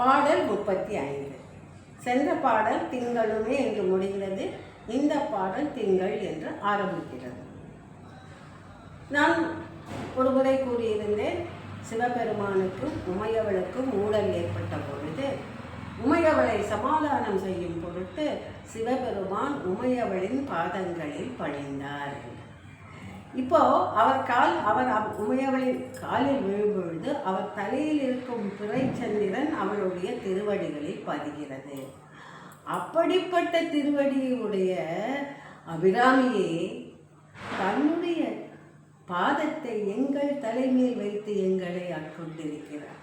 பாடல் முப்பத்தி ஐந்து. சென்ற பாடல் திங்களுமே என்று முடிகிறது. இந்த பாடல் திங்கள் என்று ஆரம்பிக்கிறது. நான் ஒரு முறை கூறியிருந்தேன் சிவபெருமானுக்கும் உமையவளுக்கும் ஊழல் ஏற்பட்ட பொழுது உமையவளை சமாதானம் செய்யும் பொருட்டு சிவபெருமான் உமையவளின் பாதங்களில் பணிந்தார் இப்போ அவர் கால் அவர் அவ- உமையவளின் காலில் விழும்பொழுது அவர் தலையில் இருக்கும் பிறைச்சந்திரன் அவளுடைய திருவடிகளில் பதிகிறது. அப்படிப்பட்ட திருவடியுடைய அபிராமியே தன்னுடைய பாதத்தை எங்கள் தலைமையில் வைத்து எங்களை ஆட்கொண்டிருக்கிறார்.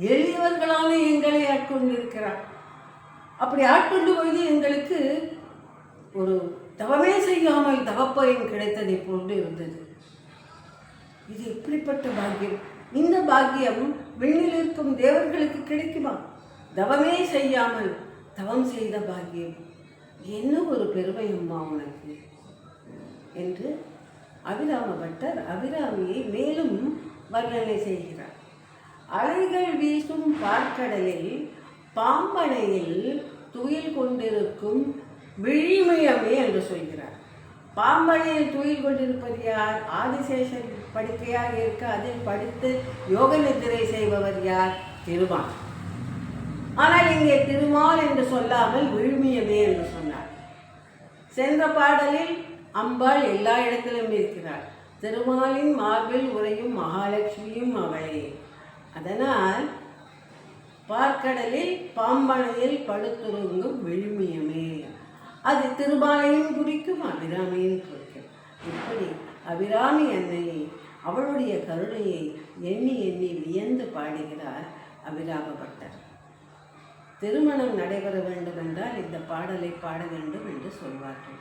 எளியவர்களான எங்களை ஆட்கொண்டிருக்கிறார். அப்படி ஆட்கொண்டு போய் எங்களுக்கு ஒரு தவமே செய்யாமல் தவப்பயன் கிடைத்ததை போன்று இருந்தது இது எப்படிப்பட்ட பாக்கியம்? இந்த பாக்கியம் விண்ணில் இருக்கும் தேவர்களுக்கு கிடைக்குமா? தவமே செய்யாமல் தவம் செய்த பாக்கியம். என்ன ஒரு பெருமை அம்மா உனக்கு? என்று அபிராம பட்டர் அபிராமியை மேலும் வர்ணனை செய்கிறார். அலைகள் வீசும் பார்க்கடலில் பாம்பனையில் துயில் கொண்டிருக்கும் விழிமயமே என்று சொல்கிறார். பாம்பனையில் தூயில் கொண்டிருப்பது யார்? ஆதிசேஷன் படுக்கையாக இருக்க அதில் படுத்து யோக நித்திரை செய்பவர் யார்? திருமால். ஆனால் இங்கே திருமால் என்று சொல்லாமல் விழுமியமே என்று சொன்னார். சென்ற பாடலில் அம்பாள் எல்லா இடத்திலும் இருக்கிறார் திருமாலின் மார்பில் உறையும் மகாலட்சுமியும் அவளே அதனால் பார்க்கடலில் பாம்பனையில் படுத்துறங்கும் விழுமியமே. அது திருபாலையும் குறிக்கும் அபிராமியும் குறிக்கும். இப்படி அபிராமி அன்னையை அவளுடைய கருணையை எண்ணி எண்ணி வியந்து பாடுகிறார் அபிராமபட்டர். திருமணம் நடைபெற வேண்டும் என்றால் இந்த பாடலை பாட வேண்டும் என்று சொல்வார்கள்.